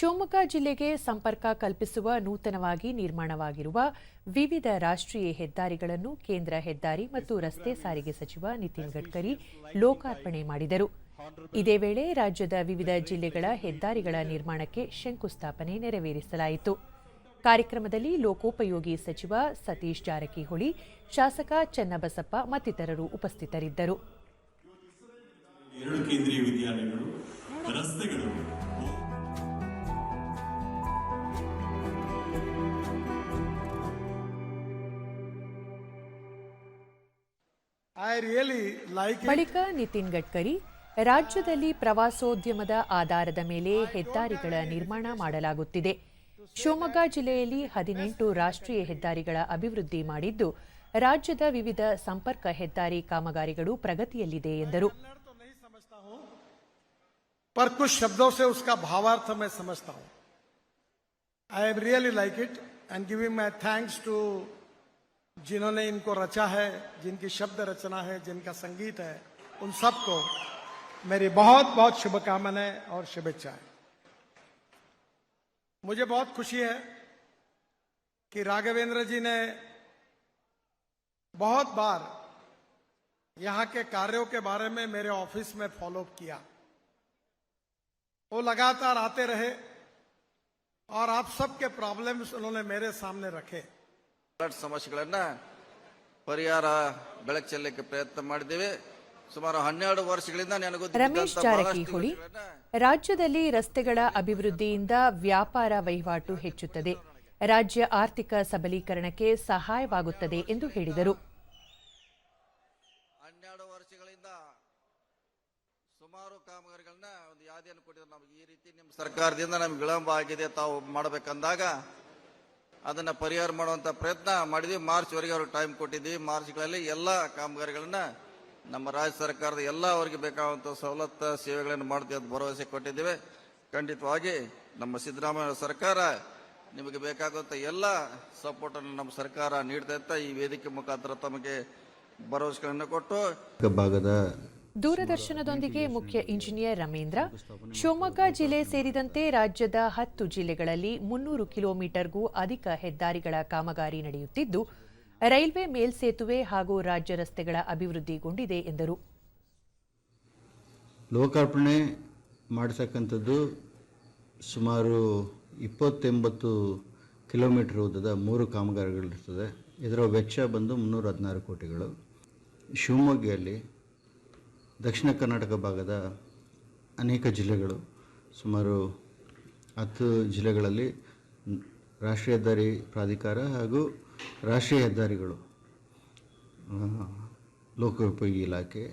ಶಿವಮೊಗ್ಗ ಜಿಲ್ಲೆಗೆ ಸಂಪರ್ಕ ಕಲ್ಪಿಸುವ ನೂತನವಾಗಿ ನಿರ್ಮಾಣವಾಗಿರುವ ವಿವಿಧ ರಾಷ್ಟ್ರೀಯ ಹೆದ್ದಾರಿಗಳನ್ನು ಕೇಂದ್ರ ಹೆದ್ದಾರಿ ಮತ್ತು ರಸ್ತೆ ಸಾರಿಗೆ ಸಚಿವ ನಿತಿನ್ ಗಡ್ಕರಿ ಲೋಕಾರ್ಪಣೆ ಮಾಡಿದರು. ಇದೇ ವೇಳೆ ರಾಜ್ಯದ ವಿವಿಧ ಜಿಲ್ಲೆಗಳ ಹೆದ್ದಾರಿಗಳ ನಿರ್ಮಾಣಕ್ಕೆ ಶಂಕುಸ್ಥಾಪನೆ ನೆರವೇರಿಸಲಾಯಿತು. ಕಾರ್ಯಕ್ರಮದಲ್ಲಿ ಲೋಕೋಪಯೋಗಿ ಸಚಿವ ಸತೀಶ್ ಜಾರಕಿಹೊಳಿ, ಶಾಸಕ ಚನ್ನಬಸಪ್ಪ ಮತ್ತಿತರರು ಉಪಸ್ಥಿತರಿದ್ದರು. ಬಳಿಕ ನಿತಿನ್ ಗಡ್ಕರಿ ರಾಜ್ಯದಲ್ಲಿ ಪ್ರವಾಸೋದ್ಯಮದ ಆಧಾರದ ಮೇಲೆ ಹೆದ್ದಾರಿಗಳ ನಿರ್ಮಾಣ ಮಾಡಲಾಗುತ್ತಿದೆ ಶಿವಮೊಗ್ಗ ಜಿಲ್ಲೆಯಲ್ಲಿ ಹದಿನೆಂಟು ರಾಷ್ಟ್ರೀಯ ಹೆದ್ದಾರಿಗಳ ಅಭಿವೃದ್ಧಿ ಮಾಡಿದ್ದು ರಾಜ್ಯದ ವಿವಿಧ ಸಂಪರ್ಕ ಹೆದ್ದಾರಿ ಕಾಮಗಾರಿಗಳು ಪ್ರಗತಿಯಲ್ಲಿದೆ ಎಂದರು तो नहीं समझता हूं पर कुछ शब्दों से उसका भावार्थ मैं समझता हूं I am really like it and giving my thanks to जिन्होंने इनको रचा है, जिनकी शब्द रचना है, जिनका संगीत है, उन सबको मेरी बहुत बहुत शुभकामनाएँ और शुभेच्छाएँ। मुझे बहुत खुशी है कि राघवेंद्र जी ने बहुत बार यहाँ के कार्यों के बारे में मेरे ऑफ़िस में फॉलोअप किया। वो लगातार आते रहे और आप सबके प्रॉब्लम्स उन्होंने मेरे सामने रखे। ಸಮಸ್ಯೆಗಳನ್ನ ಪರಿಹಾರ ಬೆಳಕು ಚೆಲ್ಲಕ್ಕೆ ಪ್ರಯತ್ನ ಮಾಡಿದ್ದೇವೆ. ಸುಮಾರು ಹನ್ನೆರಡು ವರ್ಷಗಳಿಂದ ನನಗೂ ರಮೇಶ್ ಜಾರಕಿಹೊಳಿ ರಾಜ್ಯದಲ್ಲಿ ರಸ್ತೆಗಳ ಅಭಿವೃದ್ಧಿಯಿಂದ ವ್ಯಾಪಾರ ವಹಿವಾಟು ಹೆಚ್ಚುತ್ತದೆ. ರಾಜ್ಯ ಆರ್ಥಿಕ ಸಬಲೀಕರಣಕ್ಕೆ ಸಹಾಯವಾಗುತ್ತದೆ ಎಂದು ಹೇಳಿದರು. ಹನ್ನೆರಡು ವರ್ಷಗಳಿಂದ ಸುಮಾರು ಕಾಮಗಾರಿಗಳನ್ನ ಒಂದು ಯಾದಿಯನ್ನು ಕೊಟ್ಟಿದ್ರು ನಮಗೆ ಈ ರೀತಿ ನಿಮ್ಮ ಸರ್ಕಾರದಿಂದ ನಮ್ಗೆ ವಿಳಂಬ ಆಗಿದೆ ತಾವು ಮಾಡಬೇಕಂದಾಗ ಅದನ್ನ ಪರಿಹಾರ ಮಾಡುವಂಥ ಪ್ರಯತ್ನ ಮಾಡಿದ್ವಿ. ಮಾರ್ಚ್ವರೆಗೆ ಅವ್ರಿಗೆ ಟೈಮ್ ಕೊಟ್ಟಿದ್ವಿ. ಮಾರ್ಚ್ಗಳಲ್ಲಿ ಎಲ್ಲ ಕಾಮಗಾರಿಗಳನ್ನ ನಮ್ಮ ರಾಜ್ಯ ಸರ್ಕಾರದ ಎಲ್ಲ ಅವರಿಗೆ ಬೇಕಾದಂಥ ಸವಲತ್ತು ಸೇವೆಗಳನ್ನು ಮಾಡ್ತೀವಿ ಅಂತ ಭರವಸೆ ಕೊಟ್ಟಿದ್ದೇವೆ. ಖಂಡಿತವಾಗಿ ನಮ್ಮ ಸಿದ್ದರಾಮಯ್ಯ ಸರ್ಕಾರ ನಿಮಗೆ ಬೇಕಾಗುವಂಥ ಎಲ್ಲ ಸಪೋರ್ಟನ್ನು ನಮ್ಮ ಸರ್ಕಾರ ನೀಡ್ತಾ ಈ ವೇದಿಕೆ ಮುಖಾಂತರ ತಮಗೆ ಭರವಸೆಗಳನ್ನು ಕೊಟ್ಟು ಭಾಗದ ದೂರದರ್ಶನದೊಂದಿಗೆ ಮುಖ್ಯ ಇಂಜಿನಿಯರ್ ರಮೇಂದ್ರ ಶಿವಮೊಗ್ಗ ಜಿಲ್ಲೆ ಸೇರಿದಂತೆ ರಾಜ್ಯದ ಹತ್ತು ಜಿಲ್ಲೆಗಳಲ್ಲಿ ಮುನ್ನೂರು ಕಿಲೋಮೀಟರ್ಗೂ ಅಧಿಕ ಹೆದ್ದಾರಿಗಳ ಕಾಮಗಾರಿ ನಡೆಯುತ್ತಿದ್ದು, ರೈಲ್ವೆ ಮೇಲ್ಸೇತುವೆ ಹಾಗೂ ರಾಜ್ಯ ರಸ್ತೆಗಳ ಅಭಿವೃದ್ಧಿಗೊಂಡಿದೆ ಎಂದರು. ಲೋಕಾರ್ಪಣೆ ಮಾಡಿಸಕ್ಕಂಥದ್ದು ಸುಮಾರು ಇಪ್ಪತ್ತೆಂಬತ್ತು ಕಿಲೋಮೀಟರ್ ಉದ್ದದ ಮೂರು ಕಾಮಗಾರಿಗಳಿರ್ತದೆ. ಇದರ ವೆಚ್ಚ ಬಂದು ಮುನ್ನೂರ ಹದಿನಾರು ಕೋಟಿಗಳು. ಶಿವಮೊಗ್ಗದಲ್ಲಿ ದಕ್ಷಿಣ ಕರ್ನಾಟಕ ಭಾಗದ ಅನೇಕ ಜಿಲ್ಲೆಗಳು, ಸುಮಾರು ಹತ್ತು ಜಿಲ್ಲೆಗಳಲ್ಲಿ ರಾಷ್ಟ್ರೀಯ ಹೆದ್ದಾರಿ ಪ್ರಾಧಿಕಾರ ಹಾಗೂ ರಾಷ್ಟ್ರೀಯ ಹೆದ್ದಾರಿಗಳು ಲೋಕೋಪಯೋಗಿ ಇಲಾಖೆ.